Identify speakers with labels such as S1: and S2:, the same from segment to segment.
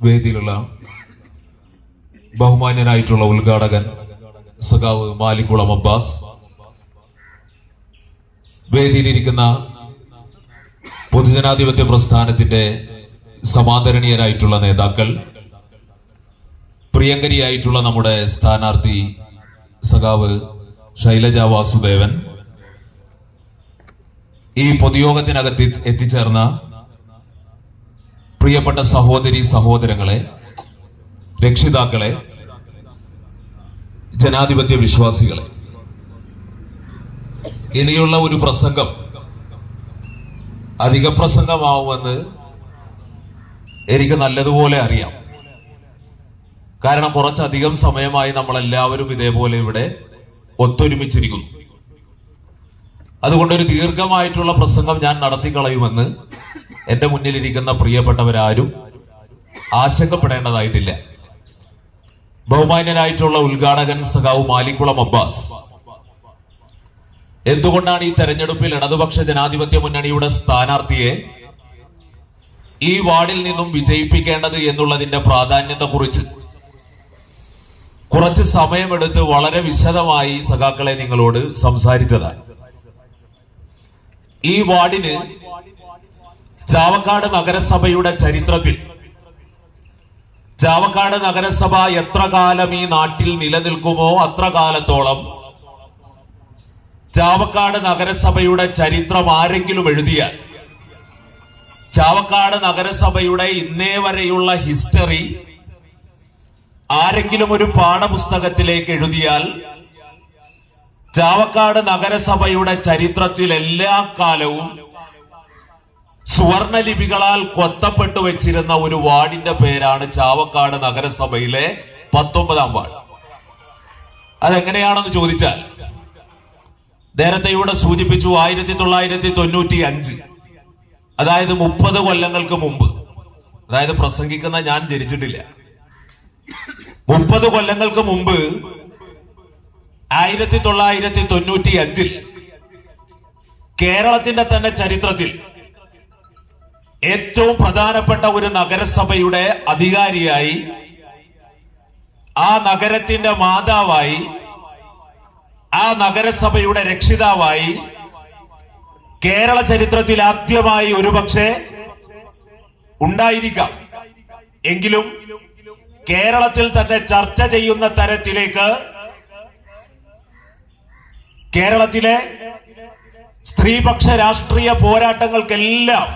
S1: വേദിയിലുള്ള ബഹുമാന്യനായിട്ടുള്ള ഉദ്ഘാടകൻ സഖാവ് മാലിക്കുളം അബ്ബാസ്. വേദിയിലിരിക്കുന്ന പൊതുജനാധിപത്യ പ്രസ്ഥാനത്തിന്റെ സമാദരണീയരായിട്ടുള്ള നേതാക്കൾ പ്രിയങ്കരിയായിട്ടുള്ള നമ്മുടെ സ്ഥാനാർത്ഥി സഖാവ് ശൈലജ വാസുദേവൻ ഈ പൊതുയോഗത്തിനകത്ത് എത്തിച്ചേർന്ന പ്രിയപ്പെട്ട സഹോദരി സഹോദരങ്ങളെ രക്ഷിതാക്കളെ ജനാധിപത്യ വിശ്വാസികളെ ഇനിയുള്ള ഒരു പ്രസംഗം അധിക പ്രസംഗമാവുമെന്ന് എനിക്ക് നല്ലതുപോലെ അറിയാം. കാരണം കുറച്ചധികം സമയമായി നമ്മളെല്ലാവരും ഇതേപോലെ ഇവിടെ ഒത്തൊരുമിച്ചിരിക്കുന്നു. അതുകൊണ്ട് ഒരു ദീർഘമായിട്ടുള്ള പ്രസംഗം ഞാൻ നടത്തിക്കളയുമെന്ന് എന്റെ മുന്നിലിരിക്കുന്ന പ്രിയപ്പെട്ടവരാരും ആശങ്കപ്പെടേണ്ടതായിട്ടില്ല. ബഹുമാന്യനായിട്ടുള്ള ഉദ്ഘാടകൻ സഖാവ് മാലിക്കുളം അബ്ബാസ്. എന്തുകൊണ്ടാണ് ഈ തെരഞ്ഞെടുപ്പിൽ ഇടതുപക്ഷ ജനാധിപത്യ മുന്നണിയുടെ സ്ഥാനാർത്ഥിയെ ഈ വാർഡിൽ നിന്നും വിജയിപ്പിക്കേണ്ടത് എന്നുള്ളതിന്റെ പ്രാധാന്യത്തെ കുറിച്ച് കുറച്ച് സമയമെടുത്ത് വളരെ വിശദമായി സഖാക്കളെ നിങ്ങളോട് സംസാരിച്ചതാണ്. ഈ വാർഡിന് ചാവക്കാട് നഗരസഭയുടെ ചരിത്രത്തിൽ. ചാവക്കാട് നഗരസഭ എത്ര കാലം ഈ നാട്ടിൽ നിലനിൽക്കുമോ അത്ര കാലത്തോളം. ചാവക്കാട് നഗരസഭയുടെ ചരിത്രം ആരെങ്കിലും എഴുതിയാൽ. ചാവക്കാട് നഗരസഭയുടെ ഇന്നേ വരെയുള്ള ഹിസ്റ്ററി ആരെങ്കിലും ഒരു പാഠപുസ്തകത്തിലേക്ക് എഴുതിയാൽ ചാവക്കാട് നഗരസഭയുടെ ചരിത്രത്തിൽ എല്ലാ കാലവും സുവർണ ലിപികളാൽ കൊത്തപ്പെട്ടു വെച്ചിരുന്ന ഒരു വാർഡിന്റെ പേരാണ് ചാവക്കാട് നഗരസഭയിലെ പത്തൊമ്പതാം വാർഡ്. അതെങ്ങനെയാണെന്ന് ചോദിച്ചാൽ നേരത്തെ ഇവിടെ സൂചിപ്പിച്ചു ആയിരത്തി തൊള്ളായിരത്തി തൊണ്ണൂറ്റി അഞ്ച് അതായത് മുപ്പത് കൊല്ലങ്ങൾക്ക് മുമ്പ്. അതായത് പ്രസംഗിക്കുന്ന ഞാൻ ജനിച്ചിട്ടില്ല. മുപ്പത് കൊല്ലങ്ങൾക്ക് മുമ്പ് ആയിരത്തി തൊള്ളായിരത്തി തൊണ്ണൂറ്റി അഞ്ചിൽ കേരളത്തിന്റെ തന്നെ ചരിത്രത്തിൽ ഏറ്റവും പ്രധാനപ്പെട്ട ഒരു നഗരസഭയുടെ അധികാരിയായി ആ നഗരത്തിന്റെ മാതാവായി ആ നഗരസഭയുടെ രക്ഷിതാവായി കേരള ചരിത്രത്തിൽ ആദ്യമായി ഒരുപക്ഷെ ഉണ്ടായിരിക്കാം. എങ്കിലും കേരളത്തിൽ തന്നെ ചർച്ച ചെയ്യുന്ന തരത്തിലേക്ക് കേരളത്തിലെ സ്ത്രീപക്ഷ രാഷ്ട്രീയ പോരാട്ടങ്ങൾക്കെല്ലാം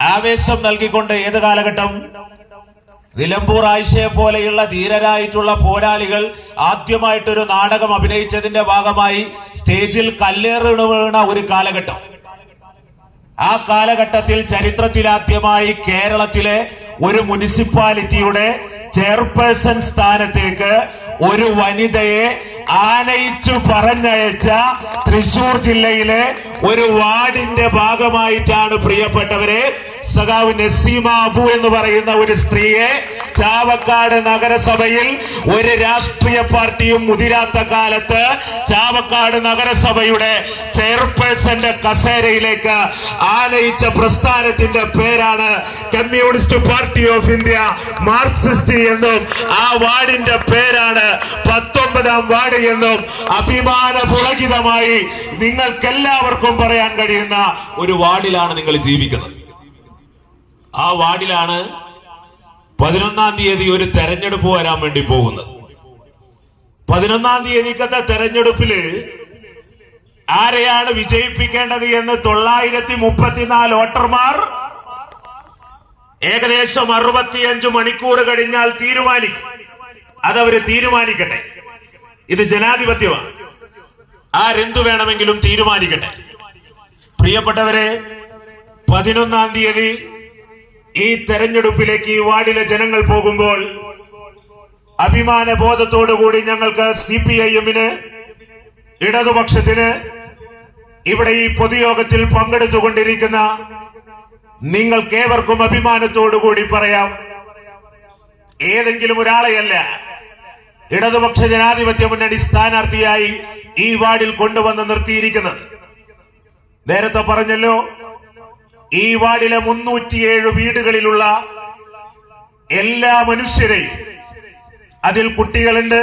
S1: ആവേശം നൽകിക്കൊണ്ട് ഏത് കാലഘട്ടം? നിലമ്പൂർ ആയിഷയെ പോലെയുള്ള ധീരരായിട്ടുള്ള പോരാളികൾ ആദ്യമായിട്ടൊരു നാടകം അഭിനയിച്ചതിന്റെ ഭാഗമായി സ്റ്റേജിൽ കല്ലേറിണ് വീണ ഒരു കാലഘട്ടം. ആ കാലഘട്ടത്തിൽ ചരിത്രത്തിലാദ്യമായി കേരളത്തിലെ ഒരു മുനിസിപ്പാലിറ്റിയുടെ ചെയർപേഴ്സൺ സ്ഥാനത്തേക്ക് ഒരു വനിതയെ ആനയിച്ചു പറഞ്ഞയച്ച തൃശൂർ ജില്ലയിലെ ഒരു വാർഡിന്റെ ഭാഗമായിട്ടാണ് പ്രിയപ്പെട്ടവരെ സഖാവ് നസീമ അബു എന്ന് പറയുന്ന ഒരു സ്ത്രീയെ ചാവക്കാട് നഗരസഭയിൽ ഒരു രാഷ്ട്രീയ പാർട്ടിയും മുതിരാത്ത കാലത്ത് ചാവക്കാട് നഗരസഭയുടെ ചെയർപേഴ്സന്റെ കസേരയിലേക്ക് ആനയിച്ച പ്രസ്ഥാനത്തിന്റെ പേരാണ് Communist Party of India Marxist എന്നും ആ വാർഡിന്റെ പേരാണ് പത്തൊമ്പതാം വാർഡ് എന്നും അഭിമാന പുളകിതമായി നിങ്ങൾക്കെല്ലാവർക്കും പറയാൻ കഴിയുന്ന ഒരു വാർഡിലാണ് നിങ്ങൾ ജീവിക്കുന്നത്. ആ വാർഡിലാണ് പതിനൊന്നാം തീയതി ഒരു തെരഞ്ഞെടുപ്പ് വരാൻ വേണ്ടി പോകുന്നത്. പതിനൊന്നാം തീയതിക്കത്തെ തെരഞ്ഞെടുപ്പിൽ ആരെയാണ് വിജയിപ്പിക്കേണ്ടത് എന്ന് തൊള്ളായിരത്തി മുപ്പത്തിനാല് വോട്ടർമാർ ഏകദേശം അറുപത്തിയഞ്ച് മണിക്കൂർ കഴിഞ്ഞാൽ തീരുമാനിക്കും. അതവര് തീരുമാനിക്കട്ടെ. ഇത് ജനാധിപത്യമാണ്. ആരെന്തു വേണമെങ്കിലും തീരുമാനിക്കട്ടെ. പ്രിയപ്പെട്ടവരെ പതിനൊന്നാം തീയതി ഈ തെരഞ്ഞെടുപ്പിലേക്ക് ഈ വാർഡിലെ ജനങ്ങൾ പോകുമ്പോൾ അഭിമാന ബോധത്തോടുകൂടി ഞങ്ങൾക്ക് സി പി ഐ എമ്മിന് ഇടതുപക്ഷത്തിന് ഇവിടെ ഈ പൊതുയോഗത്തിൽ പങ്കെടുത്തുകൊണ്ടിരിക്കുന്ന നിങ്ങൾക്കേവർക്കും അഭിമാനത്തോടുകൂടി പറയാം. ഏതെങ്കിലും ഒരാളെയല്ല ഇടതുപക്ഷ ജനാധിപത്യ മുന്നണി സ്ഥാനാർത്ഥിയായി ഈ വാർഡിൽ കൊണ്ടുവന്ന് നിർത്തിയിരിക്കുന്നത്. നേരത്തെ പറഞ്ഞല്ലോ ഈ വാർഡിലെ മുന്നൂറ്റിയേഴ് വീടുകളിലുള്ള
S2: എല്ലാ മനുഷ്യരെയും അതിൽ കുട്ടികളുണ്ട്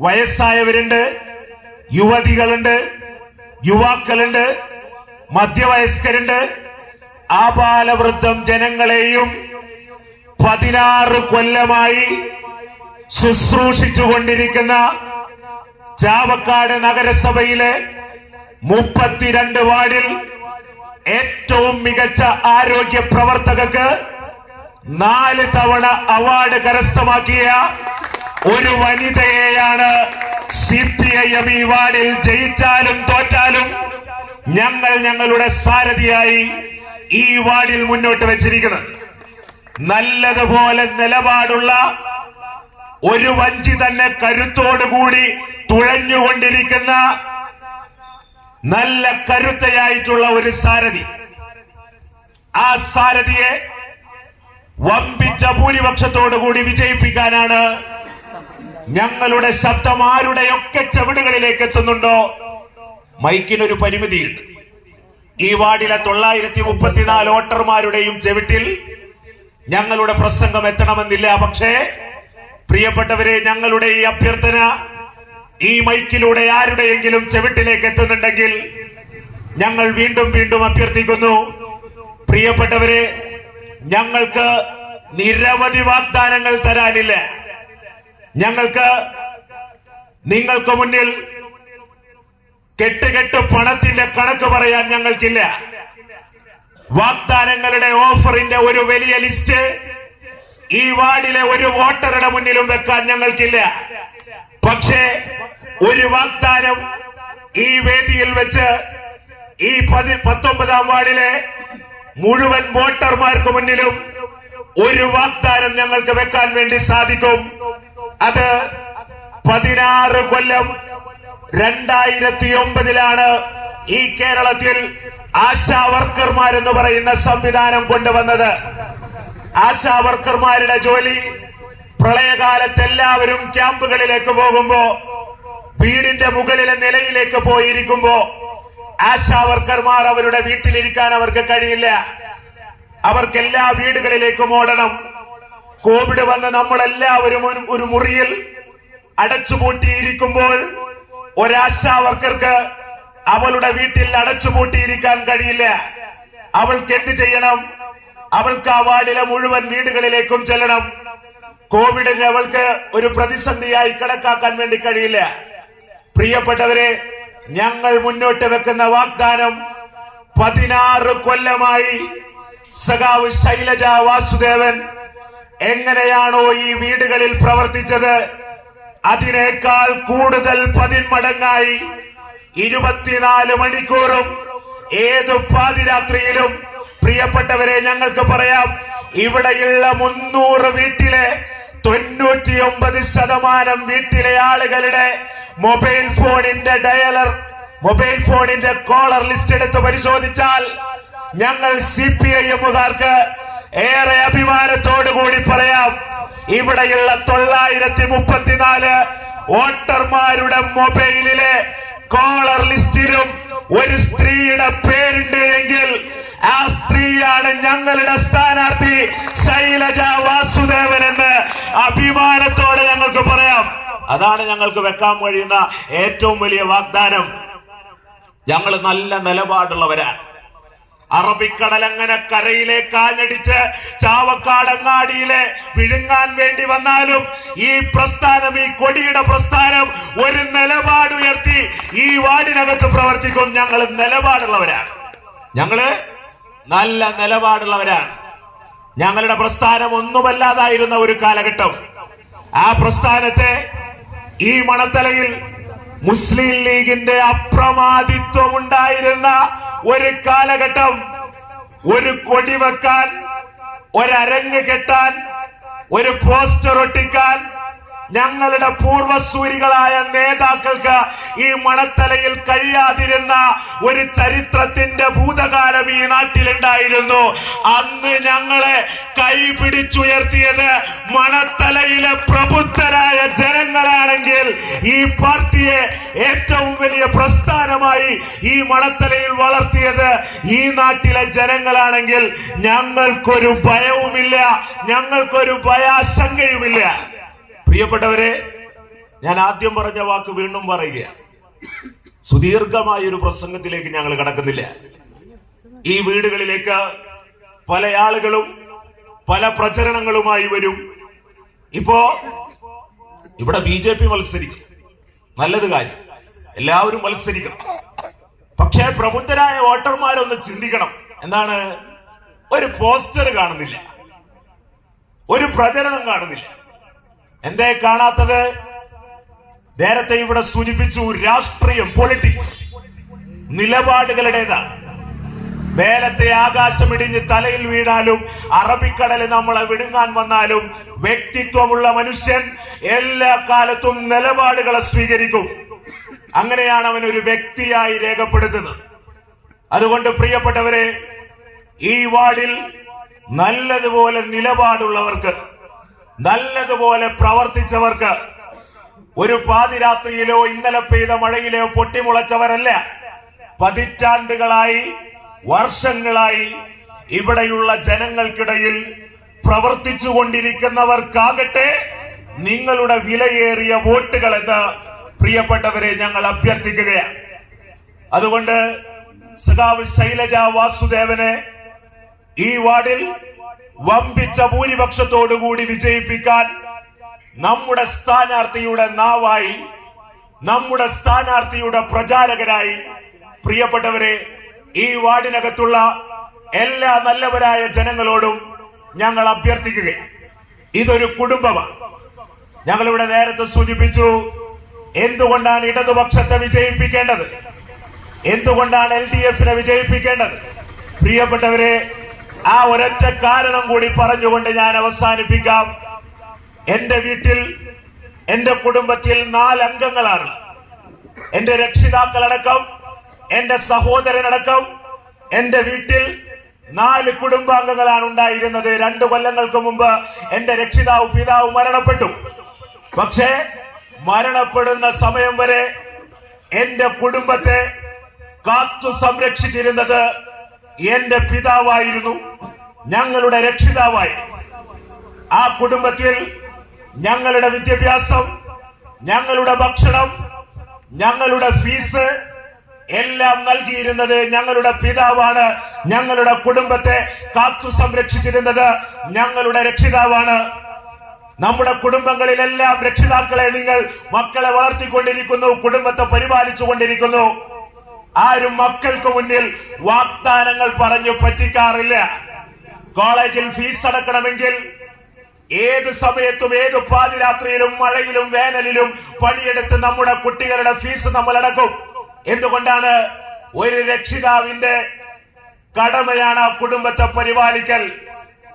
S2: വയസ്സായവരുണ്ട് യുവതികളുണ്ട് യുവാക്കളുണ്ട് മധ്യവയസ്കരുണ്ട്. ആപാലവൃദ്ധം ജനങ്ങളെയും പതിനാറ് കൊല്ലമായി ശുശ്രൂഷിച്ചുകൊണ്ടിരിക്കുന്ന ചാവക്കാട് നഗരസഭയിലെ മുപ്പത്തിരണ്ട് വാർഡിൽ ഏറ്റവും മികച്ച ആരോഗ്യ പ്രവർത്തകക്ക് നാല് തവണ അവാർഡ് കരസ്ഥമാക്കിയ ഒരു വനിതയെയാണ് സി പി ഐ എം ഈ വാർഡിൽ ജയിച്ചാലും തോറ്റാലും ഞങ്ങൾ ഞങ്ങളുടെ സാരഥിയായി ഈ വാർഡിൽ മുന്നോട്ട് വെച്ചിരിക്കുന്നത്. നല്ലതുപോലെ നിലപാടുള്ള ഒരു വഞ്ചി തന്നെ കരുത്തോടുകൂടി തുഴഞ്ഞുകൊണ്ടിരിക്കുന്ന നല്ല കരുത്തയായിട്ടുള്ള ഒരു സാരഥി. ആ സാരഥിയെ വമ്പിച്ച ഭൂരിപക്ഷത്തോടു കൂടി വിജയിപ്പിക്കാനാണ് ഞങ്ങളുടെ ശബ്ദം ആരുടെയൊക്കെ ചെവിടുകളിലേക്ക് എത്തുന്നുണ്ടോ? മൈക്കിനൊരു പരിമിതിയുണ്ട്. ഈ വാർഡിലെ തൊള്ളായിരത്തി മുപ്പത്തിനാല് വോട്ടർമാരുടെയും ചെവിട്ടിൽ ഞങ്ങളുടെ പ്രസംഗം എത്തണമെന്നില്ല. പക്ഷേ പ്രിയപ്പെട്ടവരെ ഞങ്ങളുടെ ഈ അഭ്യർത്ഥന ഈ മൈക്കിലൂടെ ആരുടെയെങ്കിലും ചെവിട്ടിലേക്ക് എത്തുന്നുണ്ടെങ്കിൽ ഞങ്ങൾ വീണ്ടും വീണ്ടും അഭ്യർത്ഥിക്കുന്നു. പ്രിയപ്പെട്ടവരെ ഞങ്ങൾക്ക് നിരവധി വാഗ്ദാനങ്ങൾ തരാനില്ല. ഞങ്ങൾക്ക് നിങ്ങൾക്ക് മുന്നിൽ കെട്ടുകെട്ട് പണത്തിന്റെ കണക്ക് പറയാൻ ഞങ്ങൾക്കില്ല. വാഗ്ദാനങ്ങളുടെ ഓഫറിന്റെ ഒരു വലിയ ലിസ്റ്റ് ഈ വാർഡിലെ ഒരു വോട്ടറുടെ മുന്നിലും വെക്കാൻ ഞങ്ങൾക്കില്ല. പക്ഷേ ഒരു വാഗ്ദാനം ഈ വേദിയിൽ വെച്ച് ഈ പതി പത്തൊമ്പതാം വാർഡിലെ മുഴുവൻ വോട്ടർമാർക്ക് മുന്നിലും ഒരു വാഗ്ദാനം ഞങ്ങൾക്ക് വെക്കാൻ വേണ്ടി സാധിക്കും. അത് പതിനാറ് കൊല്ലം രണ്ടായിരത്തി ഒമ്പതിലാണ് ഈ കേരളത്തിൽ ആശാ വർക്കർമാരെന്ന് പറയുന്ന സംവിധാനം കൊണ്ടുവന്നത്. ആശാ വർക്കർമാരുടെ ജോലി പ്രളയകാലത്ത് എല്ലാവരും ക്യാമ്പുകളിലേക്ക് പോകുമ്പോ വീടിന്റെ മുകളിലെ നിലയിലേക്ക് പോയിരിക്കുമ്പോ ആശാ വർക്കർമാർ അവരുടെ വീട്ടിലിരിക്കാൻ അവർക്ക് കഴിയില്ല. അവർക്ക് എല്ലാ വീടുകളിലേക്കും ഓടണം. കോവിഡ് വന്ന് നമ്മളെല്ലാവരും ഒരു- മുറിയിൽ അടച്ചുപൂട്ടിയിരിക്കുമ്പോൾ ഒരാശാ വർക്കർക്ക് അവളുടെ വീട്ടിൽ അടച്ചുപൂട്ടിയിരിക്കാൻ കഴിയില്ല. അവൾക്ക് എന്ത് ചെയ്യണം? അവൾക്ക് ആ വാർഡിലെ മുഴുവൻ വീടുകളിലേക്കും ചെല്ലണം. കോവിഡിനെ അവൾക്ക് ഒരു പ്രതിസന്ധിയായി കണക്കാക്കാൻ വേണ്ടി കഴിയില്ല. പ്രിയപ്പെട്ടവരെ ഞങ്ങൾ മുന്നോട്ട് വെക്കുന്ന വാഗ്ദാനം പതിനാറ് കൊല്ലമായി സഖാവ് ശൈലജ വാസുദേവൻ എങ്ങനെയാണോ ഈ വീടുകളിൽ പ്രവർത്തിച്ചത് അതിനേക്കാൾ കൂടുതൽ പതിന്മടങ്ങായി ഇരുപത്തിനാല് മണിക്കൂറും ഏതു പാതിരാത്രിയിലും പ്രിയപ്പെട്ടവരെ ഞങ്ങൾക്ക് പറയാം ഇവിടെയുള്ള മുന്നൂറ് വീട്ടിലെ തൊണ്ണൂറ്റിയൊമ്പത് ശതമാനം വീട്ടിലെ ആളുകളുടെ മൊബൈൽ ഫോണിന്റെ ഡയലർ മൊബൈൽ ഫോണിന്റെ കോളർ ലിസ്റ്റ് എടുത്ത് പരിശോധിച്ചാൽ ഞങ്ങൾ സി പി ഐ എമ്മുകാർക്ക് ഏറെ അഭിമാനത്തോടു കൂടി പറയാം. ഇവിടെയുള്ള തൊള്ളായിരത്തി മുപ്പത്തിനാല് വോട്ടർമാരുടെ മൊബൈലിലെ കോളർ ലിസ്റ്റിലും ഒരു സ്ത്രീയുടെ പേരുണ്ട് എങ്കിൽ ആ സ്ത്രീയാണ് ഞങ്ങളുടെ സ്ഥാനാർത്ഥി ശൈലജ വാസുദേവൻ എന്ന് അഭിമാനത്തോടെ ഞങ്ങൾക്ക് പറയാം. അതാണ് ഞങ്ങൾക്ക് വെക്കാൻ കഴിയുന്ന ഏറ്റവും വലിയ വാഗ്ദാനം. ഞങ്ങൾ നല്ല നിലപാടുള്ളവരാണ് അറബിക്കടൽ അങ്ങനെ കരയിലെ കാലടിച്ച് ചാവക്കാടങ്ങാടിയിലെ വിഴുങ്ങാൻ വേണ്ടി വന്നാലും ഈ പ്രസ്ഥാനം ഈ കൊടിയുടെ പ്രസ്ഥാനം ഒരു നിലപാടുയർത്തി ഈ വാർഡിനകത്ത് പ്രവർത്തിക്കും. ഞങ്ങൾ നിലപാടുള്ളവരാണ് ഞങ്ങൾ നല്ല നിലപാടുള്ളവരാണ്. ഞങ്ങളുടെ പ്രസ്ഥാനം ഒന്നുമല്ലാതായിരുന്ന ഒരു കാലഘട്ടം. ആ പ്രസ്ഥാനത്തെ ഈ മണത്തലയിൽ മുസ്ലിം ലീഗിന്റെ അപ്രമാദിത്വം ഉണ്ടായിരുന്ന ഒരു കാലഘട്ടം. ഒരു കൊടി വെക്കാൻ ഒരരങ്ങ് കെട്ടാൻ ഒരു പോസ്റ്റർ ഒട്ടിക്കാൻ ഞങ്ങളുടെ പൂർവസൂരികളായ നേതാക്കൾക്ക് ഈ മണത്തലയിൽ കഴിയാതിരുന്ന ഒരു ചരിത്രത്തിന്റെ ഭൂതകാലം ഈ നാട്ടിലുണ്ടായിരുന്നു. അന്ന് ഞങ്ങളെ കൈ പിടിച്ചുയർത്തിയത് മണത്തലയിലെ പ്രബുദ്ധരായ ജനങ്ങളാണെങ്കിൽ ഈ പാർട്ടിയെ ഏറ്റവും വലിയ പ്രസ്ഥാനമായി ഈ മണത്തലയിൽ വളർത്തിയത് ഈ നാട്ടിലെ ജനങ്ങളാണെങ്കിൽ ഞങ്ങൾക്കൊരു ഭയവുമില്ല ഞങ്ങൾക്കൊരു ഭയാശങ്കയുമില്ല. പ്രിയപ്പെട്ടവരെ ഞാൻ ആദ്യം പറഞ്ഞ വാക്ക് വീണ്ടും പറയുകയാണ്. സുദീർഘമായ ഒരു പ്രസംഗത്തിലേക്ക് ഞങ്ങൾ കടക്കുന്നില്ല. ഈ വീടുകളിലേക്ക് പല ആളുകളും പല പ്രചരണങ്ങളുമായി വരും. ഇപ്പോ ഇവിടെ ബി ജെ പി മത്സരിക്കും. നല്ലത് കാര്യം. എല്ലാവരും മത്സരിക്കണം. പക്ഷേ പ്രബുദ്ധരായ വോട്ടർമാരൊന്ന് ചിന്തിക്കണം. എന്താണ്? ഒരു പോസ്റ്റർ കാണുന്നില്ല. ഒരു പ്രചരണം കാണുന്നില്ല. എന്തേ കാണാത്തത്? നേരത്തെ ഇവിടെ സൂചിപ്പിച്ചു രാഷ്ട്രീയം പൊളിറ്റിക്സ് നിലപാടുകളുടേതാണ്. വേലത്തെ ആകാശമിടിഞ്ഞ് തലയിൽ വീണാലും അറബിക്കടൽ നമ്മളെ വിടുങ്ങാൻ വന്നാലും വ്യക്തിത്വമുള്ള മനുഷ്യൻ എല്ലാ കാലത്തും നിലപാടുകളെ സ്വീകരിക്കും. അങ്ങനെയാണ് അവൻ ഒരു വ്യക്തിയായി രേഖപ്പെടുത്തുന്നത്. അതുകൊണ്ട് പ്രിയപ്പെട്ടവരെ ഈ വാർഡിൽ നല്ലതുപോലെ നിലപാടുള്ളവർക്ക് നല്ലതുപോലെ പ്രവർത്തിച്ചവർക്ക് ഒരു പാതിരാത്രിയിലോ ഇന്നലെ പെയ്ത മഴയിലോ പൊട്ടിമുളച്ചവരല്ല. പതിറ്റാണ്ടുകളായി വർഷങ്ങളായി ഇവിടെയുള്ള ജനങ്ങൾക്കിടയിൽ പ്രവർത്തിച്ചു കൊണ്ടിരിക്കുന്നവർക്കാകട്ടെ നിങ്ങളുടെ വിലയേറിയ വോട്ടുകൾ എന്ന് പ്രിയപ്പെട്ടവരെ ഞങ്ങൾ അഭ്യർത്ഥിക്കുകയാണ്. അതുകൊണ്ട് സഖാവ് ശൈലജ വാസുദേവനെ ഈ വാർഡിൽ വമ്പിച്ച ഭൂരിപക്ഷത്തോടുകൂടി വിജയിപ്പിക്കാൻ നമ്മുടെ സ്ഥാനാർത്ഥിയുടെ നാവായി നമ്മുടെ സ്ഥാനാർത്ഥിയുടെ പ്രചാരകരായി പ്രിയപ്പെട്ടവരെ ഈ വാർഡിനകത്തുള്ള എല്ലാ നല്ലവരായ ജനങ്ങളോടും ഞങ്ങൾ അഭ്യർത്ഥിക്കുകയാണ്. ഇതൊരു കുടുംബമാണ്. ഞങ്ങളിവിടെ നേരത്തെ സൂചിപ്പിച്ചു എന്തുകൊണ്ടാണ് ഇടതുപക്ഷത്തെ വിജയിപ്പിക്കേണ്ടത്? എന്തുകൊണ്ടാണ് എൽ ഡി എഫിനെ വിജയിപ്പിക്കേണ്ടത്? പ്രിയപ്പെട്ടവരെ ആ ഒരൊറ്റ കാരണം കൂടി പറഞ്ഞുകൊണ്ട് ഞാൻ അവസാനിപ്പിക്കാം. എന്റെ വീട്ടിൽ എന്റെ കുടുംബത്തിൽ നാല് അംഗങ്ങളാണ് എന്റെ രക്ഷിതാക്കളടക്കം എന്റെ സഹോദരനടക്കം എന്റെ വീട്ടിൽ നാല് കുടുംബാംഗങ്ങളാണ് ഉണ്ടായിരുന്നത്. രണ്ടു കൊല്ലങ്ങൾക്ക് മുമ്പ് എന്റെ രക്ഷിതാവ് പിതാവ് മരണപ്പെട്ടു. പക്ഷേ മരണപ്പെടുന്ന സമയം വരെ എന്റെ കുടുംബത്തെ കാത്തു സംരക്ഷിച്ചിരുന്നത് എന്റെ പിതാവായിരുന്നു. ഞങ്ങളുടെ രക്ഷിതാവായി. ആ കുടുംബത്തിൽ ഞങ്ങളുടെ വിദ്യാഭ്യാസം ഞങ്ങളുടെ ഭക്ഷണം ഞങ്ങളുടെ ഫീസ് എല്ലാം നൽകിയിരുന്നത് ഞങ്ങളുടെ പിതാവാണ്. ഞങ്ങളുടെ കുടുംബത്തെ കാത്തു സംരക്ഷിച്ചിരുന്നത് ഞങ്ങളുടെ രക്ഷിതാവാണ്. നമ്മുടെ കുടുംബങ്ങളിലെല്ലാം രക്ഷിതാക്കളെ നിങ്ങൾ മക്കളെ വളർത്തിക്കൊണ്ടിരിക്കുന്നു കുടുംബത്തെ പരിപാലിച്ചു കൊണ്ടിരിക്കുന്നു ആരും മക്കൾക്ക് മുന്നിൽ വാഗ്ദാനങ്ങൾ പറഞ്ഞു പറ്റിക്കാറില്ല. കോളേജിൽ ഫീസ് അടക്കണമെങ്കിൽ ഏത് സമയത്തും ഏത് പാതിരാത്രിയിലും മഴയിലും വേനലിലും പണിയെടുത്ത് നമ്മുടെ കുട്ടികളുടെ ഫീസ് നമ്മൾ അടക്കും. എന്തുകൊണ്ടാണ് ഒരു രക്ഷിതാവിന്റെ കടമയാണ് ആ കുടുംബത്തെ പരിപാലിക്കൽ?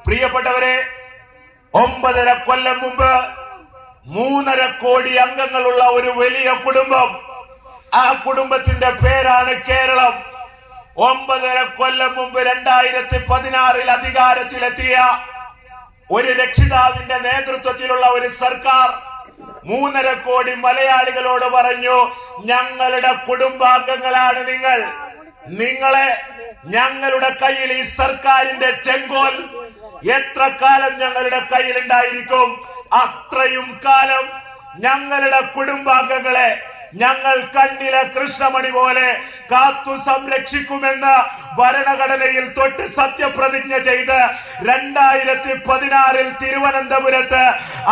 S2: പ്രിയപ്പെട്ടവരെ ഒമ്പതര കൊല്ലം മുമ്പ് മൂന്നര കോടി അംഗങ്ങളുള്ള ഒരു വലിയ കുടുംബം ആ കുടുംബത്തിന്റെ പേരാണ് കേരളം. ഒമ്പതര കൊല്ലം മുമ്പ് രണ്ടായിരത്തി പതിനാറിൽ അധികാരത്തിലെത്തിയ ഒരു രക്ഷിതാവിന്റെ നേതൃത്വത്തിലുള്ള ഒരു സർക്കാർ മൂന്നര കോടി മലയാളികളോട് പറഞ്ഞു ഞങ്ങളുടെ കുടുംബാംഗങ്ങളാണ് നിങ്ങൾ. നിങ്ങളെ ഞങ്ങളുടെ കയ്യിൽ ഈ സർക്കാരിന്റെ ചെങ്കോൽ എത്ര കാലം ഞങ്ങളുടെ കയ്യിൽ ഉണ്ടായിരിക്കും അത്രയും കാലം ഞങ്ങളുടെ കുടുംബാംഗങ്ങളെ ഞങ്ങൾ കണ്ടില കൃഷ്ണമണി പോലെ കാത്തു സംരക്ഷിക്കുമെന്ന് ഭരണഘടനയിൽ തൊട്ട് സത്യപ്രതിജ്ഞ ചെയ്ത് രണ്ടായിരത്തി പതിനാറിൽ തിരുവനന്തപുരത്ത്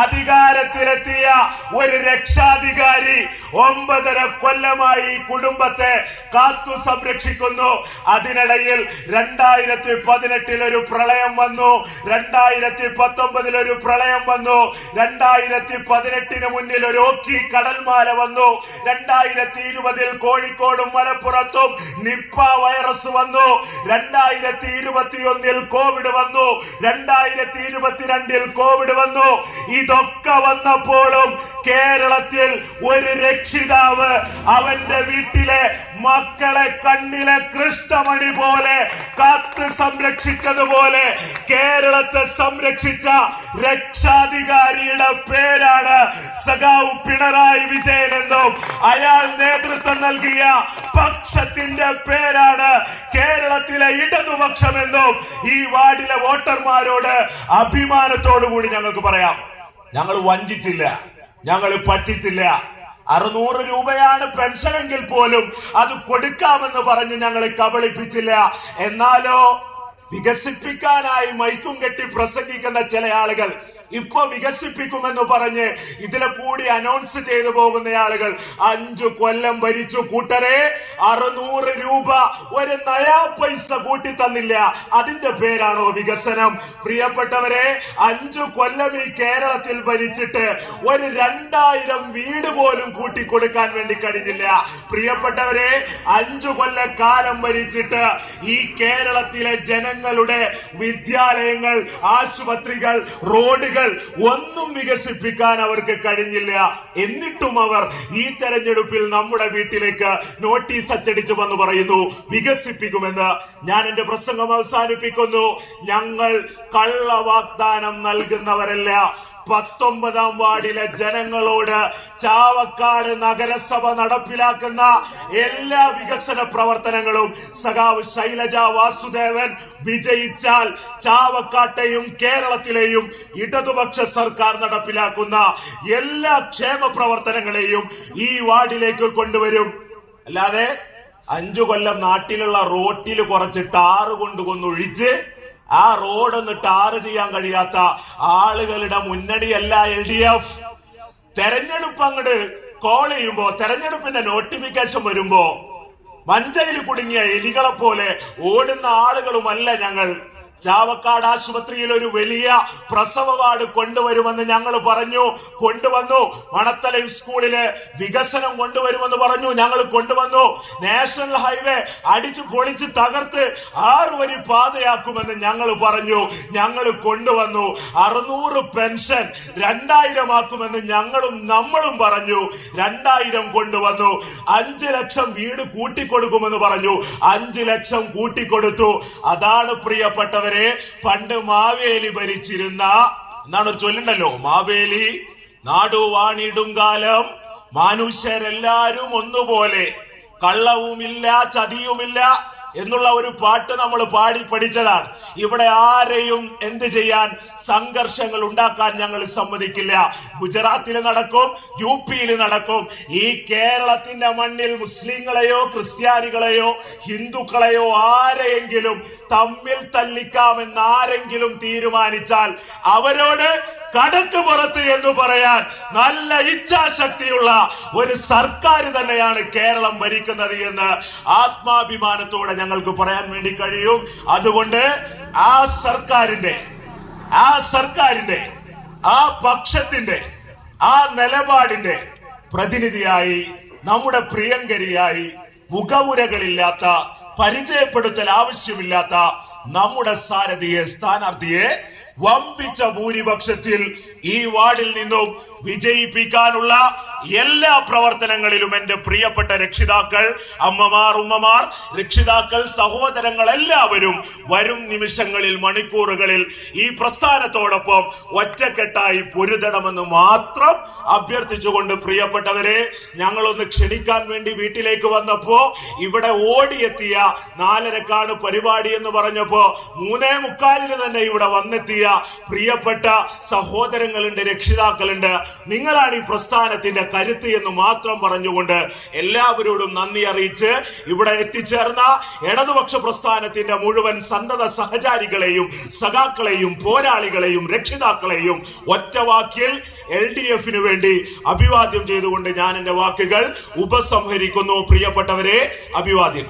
S2: അധികാരത്തിലെത്തിയ ഒരു രക്ഷാധികാരി ഒമ്പതര കൊല്ലമായി കുടുംബത്തെ കാത്തു സംരക്ഷിക്കുന്നു. അതിനിടയിൽ രണ്ടായിരത്തി പതിനെട്ടിൽ ഒരു പ്രളയം വന്നു. രണ്ടായിരത്തി പത്തൊമ്പതിൽ ഒരു പ്രളയം വന്നു. രണ്ടായിരത്തി പതിനെട്ടിന് മുന്നിൽ ഒരു ഓക്കി കടൽമാല വന്നു. രണ്ടായിരത്തി ഇരുപതിൽ കോഴിക്കോടും മലപ്പുറത്തും നിപ്പ വൈറസ് വന്നു. രണ്ടായിരത്തി ഇരുപത്തിയൊന്നിൽ കോവിഡ് വന്നു. രണ്ടായിരത്തി ഇരുപത്തിരണ്ടിൽ കോവിഡ് വന്നു. ഇതൊക്കെ വന്നപ്പോഴും കേരളത്തിൽ ഒരു രക്ഷിതാവ് അവന്റെ വീട്ടിലെ മക്കളെ കണ്ണിലെ കൃഷ്ണമണി പോലെ കാത്ത് സംരക്ഷിച്ചതുപോലെ കേരളത്തെ സംരക്ഷിച്ച രക്ഷാധികാരിയുടെ പേരാണ് സഖാവ് പിണറായി വിജയൻ എന്നും അയാൾ നേതൃത്വം നൽകിയ പക്ഷത്തിന്റെ പേരാണ് കേരളത്തിലെ ഇടതുപക്ഷം എന്നും ഈ വാർഡിലെ വോട്ടർമാരോട് അഭിമാനത്തോടു കൂടി ഞങ്ങൾക്ക് പറയാം. ഞങ്ങൾ വഞ്ചിച്ചില്ല. ഞങ്ങൾ പറ്റിച്ചില്ല. അറുന്നൂറ് രൂപയാണ് പെൻഷനെങ്കിൽ പോലും അത് കൊടുക്കാമെന്ന് പറഞ്ഞ് ഞങ്ങളെ കബളിപ്പിച്ചില്ല. എന്നാലോ വികസിപ്പിക്കാനായി മൈക്കും കെട്ടി പ്രസംഗിക്കുന്ന ചില ആളുകൾ ഇപ്പൊ വികസിപ്പിക്കുമെന്ന് പറഞ്ഞ് ഇതിലെ കൂടി അനൗൺസ് ചെയ്തു പോകുന്ന ആളുകൾ അഞ്ചു കൊല്ലം ഭരിച്ചു. കൂട്ടരെ അറുന്നൂറ് രൂപ ഒരു നയാ പൈസ കൂട്ടി തന്നില്ല. അതിന്റെ പേരാണോ വികസനം? പ്രിയപ്പെട്ടവരെ അഞ്ചു കൊല്ലം ഈ കേരളത്തിൽ ഭരിച്ചിട്ട് ഒരു രണ്ടായിരം വീട് പോലും കൂട്ടിക്കൊടുക്കാൻ വേണ്ടി കഴിഞ്ഞില്ല. പ്രിയപ്പെട്ടവരെ അഞ്ചു കൊല്ലക്കാലം ഭരിച്ചിട്ട് ഈ കേരളത്തിലെ ജനങ്ങളുടെ വിദ്യാലയങ്ങൾ ആശുപത്രികൾ റോഡുകൾ ഒന്നും വികസിപ്പിക്കാൻ അവർക്ക് കഴിഞ്ഞില്ല. എന്നിട്ടും അവർ ഈ തെരഞ്ഞെടുപ്പിൽ നമ്മുടെ വീട്ടിലേക്ക് നോട്ടീസ് അച്ചടിച്ചു വന്ന് പറയുന്നു വികസിപ്പിക്കുമെന്ന്. ഞാൻ എന്റെ പ്രസംഗം അവസാനിപ്പിക്കുന്നു. ഞങ്ങൾ കള്ള വാഗ്ദാനം നൽകുന്നവരല്ല. പത്തൊമ്പതാം വാർഡിലെ ജനങ്ങളോട് ചാവക്കാട് നഗരസഭ നടപ്പിലാക്കുന്ന എല്ലാ വികസന പ്രവർത്തനങ്ങളും സഖാവ് ശൈലജ വാസുദേവൻ വിജയിച്ചാൽ ചാവക്കാട്ടെയും കേരളത്തിലെയും ഇടതുപക്ഷ സർക്കാർ നടപ്പിലാക്കുന്ന എല്ലാ ക്ഷേമ പ്രവർത്തനങ്ങളെയും ഈ വാർഡിലേക്ക് കൊണ്ടുവരും. അല്ലാതെ അഞ്ചു കൊല്ലം നാട്ടിലുള്ള റോട്ടിൽ കുറച്ച് ടാറ് കൊണ്ടുകൊന്നൊഴിച്ച് ആ റോഡ് ഒന്ന് ടാറ് ചെയ്യാൻ കഴിയാത്ത ആളുകളുടെ മുന്നണിയല്ല എൽ ഡി എഫ്. തെരഞ്ഞെടുപ്പ് അങ്ങോട്ട് കോൾ ചെയ്യുമ്പോ തെരഞ്ഞെടുപ്പിന്റെ നോട്ടിഫിക്കേഷൻ വരുമ്പോ മഞ്ചയിൽ കുടുങ്ങിയ എലികളെ പോലെ ഓടുന്ന ആളുകളുമല്ല ഞങ്ങൾ. ചാവക്കാട് ആശുപത്രിയിൽ ഒരു വലിയ പ്രസവ വാർഡ് കൊണ്ടുവരുമെന്ന് ഞങ്ങൾ പറഞ്ഞു. കൊണ്ടുവന്നു. മണത്തല സ്കൂളിൽ വികസനം കൊണ്ടുവരുമെന്ന് പറഞ്ഞു. ഞങ്ങൾ കൊണ്ടുവന്നു. നാഷണൽ ഹൈവേ അടിച്ചു പൊളിച്ച് തകർത്ത് ആറ് വരി പാതയാക്കുമെന്ന് ഞങ്ങൾ പറഞ്ഞു. ഞങ്ങൾ കൊണ്ടുവന്നു. അറുന്നൂറ് പെൻഷൻ രണ്ടായിരം ആക്കുമെന്ന് ഞങ്ങളും നമ്മളും പറഞ്ഞു. രണ്ടായിരം കൊണ്ടുവന്നു. അഞ്ച് ലക്ഷം വീട് കൂട്ടിക്കൊടുക്കുമെന്ന് പറഞ്ഞു. അഞ്ച് ലക്ഷം കൂട്ടിക്കൊടുത്തു. അതാണ് പ്രിയപ്പെട്ടവരെ പണ്ട് മാവേലി ഭരിച്ചിരുന്ന എന്നാണ് ഒരു ചൊല്ലുണ്ടല്ലോ? മാവേലി നാടുവാണിടും കാലം മനുഷ്യരെല്ലാരും ഒന്നുപോലെ. കള്ളവുമില്ല ചതിയുമില്ല എന്നുള്ള ഒരു പാട്ട് നമ്മൾ പാടി പഠിച്ചതാണ്. ഇവിടെ ആരെയും എന്ത് ചെയ്യാൻ സംഘർഷങ്ങൾ ഉണ്ടാക്കാൻ ഞങ്ങൾ സമ്മതിക്കില്ല. ഗുജറാത്തിൽ നടക്കും യു പിയിൽ നടക്കും. ഈ കേരളത്തിന്റെ മണ്ണിൽ മുസ്ലിങ്ങളെയോ ക്രിസ്ത്യാനികളെയോ ഹിന്ദുക്കളെയോ ആരെയെങ്കിലും തമ്മിൽ തല്ലിക്കാമെന്ന് ആരെങ്കിലും തീരുമാനിച്ചാൽ അവരോട് കടക്ക് പുറത്ത് എന്ന് പറയാൻ നല്ല ഇച്ഛാശക്തിയുള്ള ഒരു സർക്കാർ തന്നെയാണ് കേരളം ഭരിക്കുന്നത് എന്ന് ആത്മാഭിമാനത്തോടെ ഞങ്ങൾക്ക് പറയാൻ വേണ്ടി കഴിയും. അതുകൊണ്ട് ആ സർക്കാരിന്റെ ആ സർക്കാരിന്റെ ആ പക്ഷത്തിന്റെ ആ നിലപാടിന്റെ പ്രതിനിധിയായി നമ്മുടെ പ്രിയങ്കരിയായി മുഖമുരകളില്ലാത്ത പരിചയപ്പെടുത്തൽ ആവശ്യമില്ലാത്ത നമ്മുടെ സാരഥിയെ സ്ഥാനാർത്ഥിയെ വമ്പിച്ച ഭൂരിപക്ഷത്തിൽ ഈ വാർഡിൽ നിന്നും വിജയിപ്പിക്കാനുള്ള എല്ലാ പ്രവർത്തനങ്ങളിലും എന്റെ പ്രിയപ്പെട്ട രക്ഷിതാക്കൾ അമ്മമാർ ഉമ്മമാർ രക്ഷിതാക്കൾ സഹോദരങ്ങൾ എല്ലാവരും വരും നിമിഷങ്ങളിൽ മണിക്കൂറുകളിൽ ഈ പ്രസ്ഥാനത്തോടൊപ്പം ഒറ്റക്കെട്ടായി പൊരുതണമെന്ന് മാത്രം അഭ്യർത്ഥിച്ചുകൊണ്ട് പ്രിയപ്പെട്ടവരെ ഞങ്ങളൊന്ന് ക്ഷണിക്കാൻ വേണ്ടി വീട്ടിലേക്ക് വന്നപ്പോ ഇവിടെ ഓടിയെത്തിയ നാലരക്കാണ് പരിപാടി എന്ന് പറഞ്ഞപ്പോ മൂന്നേ മുക്കാലിന് തന്നെ ഇവിടെ വന്നെത്തിയ പ്രിയപ്പെട്ട സഹോദരങ്ങളുണ്ട് രക്ഷിതാക്കളുണ്ട്. നിങ്ങളാണ് ഈ പ്രസ്ഥാനത്തിന്റെ കരുത്ത് എന്ന് മാത്രം പറഞ്ഞുകൊണ്ട് എല്ലാവരോടും നന്ദി അറിയിച്ച് ഇവിടെ എത്തിച്ചേർന്ന ഇടതുപക്ഷ പ്രസ്ഥാനത്തിന്റെ മുഴുവൻ സന്തത സഹചാരികളെയും സഖാക്കളെയും പോരാളികളെയും രക്ഷിതാക്കളെയും ഒറ്റവാക്കിൽ എൽ ഡി എഫിന് വേണ്ടി അഭിവാദ്യം ചെയ്തുകൊണ്ട് ഞാൻ എന്റെ വാക്കുകൾ ഉപസംഹരിക്കുന്നു. പ്രിയപ്പെട്ടവരെ അഭിവാദ്യം.